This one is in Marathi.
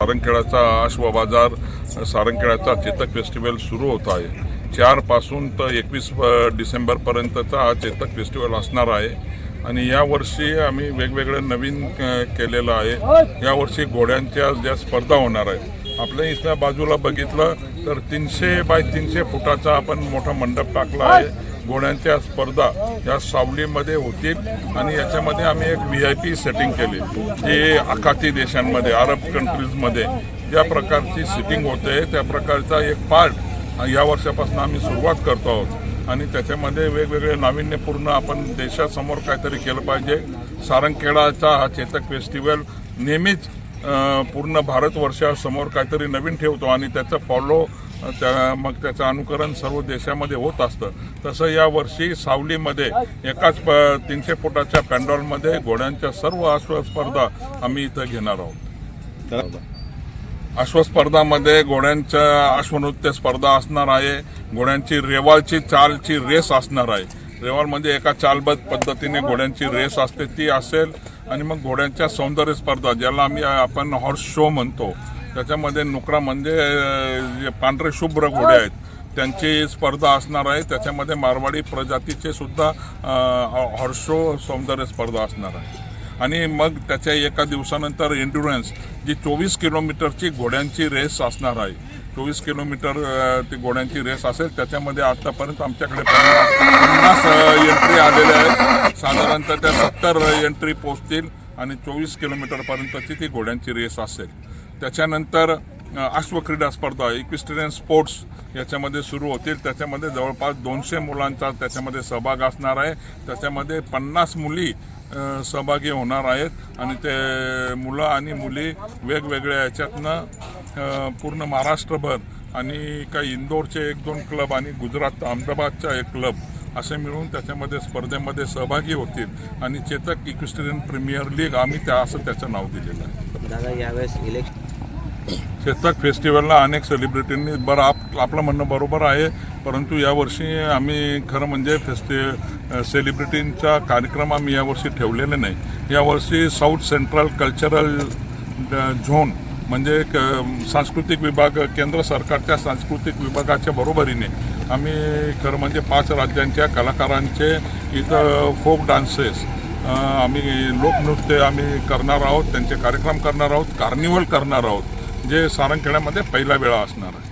सारंगखेडाचा अश्व बाजार सारंगखेडाचा चेतक फेस्टिवल सुरू होत आहे. चारपासून तर एकवीस डिसेंबरपर्यंतचा हा चेतक फेस्टिवल असणार आहे. आणि यावर्षी आम्ही वेगवेगळं नवीन केलेलं आहे. यावर्षी घोड्यांच्या ज्या स्पर्धा होणार आहेत आपल्या इथल्या बाजूला बघितलं तर तीनशे बाय तीनशे फुटाचा आपण मोठा मंडप टाकला आहे. घोड्यांच्या स्पर्धा या सावलीमध्ये होतील आणि याच्यामध्ये आम्ही एक व्ही आय पी सेटिंग केली जे आखाती देशांमध्ये अरब कंट्रीजमध्ये ज्या प्रकारची सिटिंग होते त्या प्रकारचा एक पार्ट या वर्षापासून आम्ही सुरुवात करतो आहोत. आणि त्याच्यामध्ये वेगवेगळे नाविन्यपूर्ण आपण देशासमोर काहीतरी केलं पाहिजे. सारंगखेडाचा हा चेतक फेस्टिवल नेहमीच पूर्ण भारतवर्षासमोर काहीतरी नवीन ठेवतो आणि त्याचं फॉलो त्या मग त्याचं अनुकरण सर्व देशामध्ये होत असतं. तसं या वर्षी सावलीमध्ये एकाच प- तीनशे फुटाच्या पॅन्डॉलमध्ये घोड्यांच्या सर्व अश्व स्पर्धा आम्ही इथं घेणार आहोत. अश्वस्पर्धामध्ये घोड्यांच्या अश्वनृत्य स्पर्धा असणार आहे. घोड्यांची रेवाळची चालची रेस असणार आहे. रेवाळमध्ये म्हणजे एका चालबद्ध पद्धतीने घोड्यांची रेस असते ती असेल. आणि मग घोड्यांच्या सौंदर्य स्पर्धा ज्याला आम्ही आपण हॉर्स शो म्हणतो. त्याच्यामध्ये नुकरा म्हणजे जे पांढरे शुभ्र घोडे आहेत त्यांची स्पर्धा असणार आहे. त्याच्यामध्ये मारवाडी प्रजातीचे सुद्धा अं, सौंदर्य स्पर्धा असणार आहे. आणि मग त्याच्या एका दिवसानंतर एन्ड्युरन्स जी चोवीस किलोमीटरची घोड्यांची रेस असणार आहे. चोवीस किलोमीटर ती घोड्यांची रेस असेल त्याच्यामध्ये आतापर्यंत आमच्याकडे पन्नास एंट्री आलेल्या आहेत. साधारणतः त्या सत्तर एंट्री पोचतील आणि चोवीस किलोमीटरपर्यंतची ती घोड्यांची रेस असेल. त्याच्यानंतर अश्वक्रीडा स्पर्धा इक्विस्टेरियन स्पोर्ट्स याच्यामध्ये सुरू होतील. त्याच्यामध्ये जवळपास दोनशे मुलांचा त्याच्यामध्ये सहभाग असणार आहे. त्याच्यामध्ये पन्नास मुली सहभागी होणार आहेत. आणि ते मुलं आणि मुली वेगवेगळ्या याच्यातनं पूर्ण महाराष्ट्रभर आणि काही इंदोरचे एक दोन क्लब आणि गुजरात अहमदाबादचा एक क्लब असे मिळून त्याच्यामध्ये स्पर्धेमध्ये सहभागी होतील आणि चेतक इक्विस्टेरियन प्रीमियर लीग आम्ही त्या असं त्याचं नाव दिलेलं आहे. दादा यावेळेस इलेक्शन चेतक फेस्टिवलला अनेक सेलिब्रिटींनी बरं आप आपलं म्हणणं बरोबर आहे परंतु यावर्षी आम्ही खरं म्हणजे फेस्टि सेलिब्रिटींचा कार्यक्रम आम्ही यावर्षी ठेवलेले नाही. यावर्षी साऊथ सेंट्रल कल्चरल झोन म्हणजे क- सांस्कृतिक विभाग केंद्र सरकारच्या सांस्कृतिक विभागाच्या बरोबरीने आम्ही खरं म्हणजे पाच राज्यांच्या कलाकारांचे इथं फोक डान्सेस आम्ही लोकनृत्य आम्ही करणार आहोत त्यांचे कार्यक्रम करणार आहोत कार्निवल करणार आहोत जे सारंगखेड्यामध्ये पहिला वेळा असणार आहे.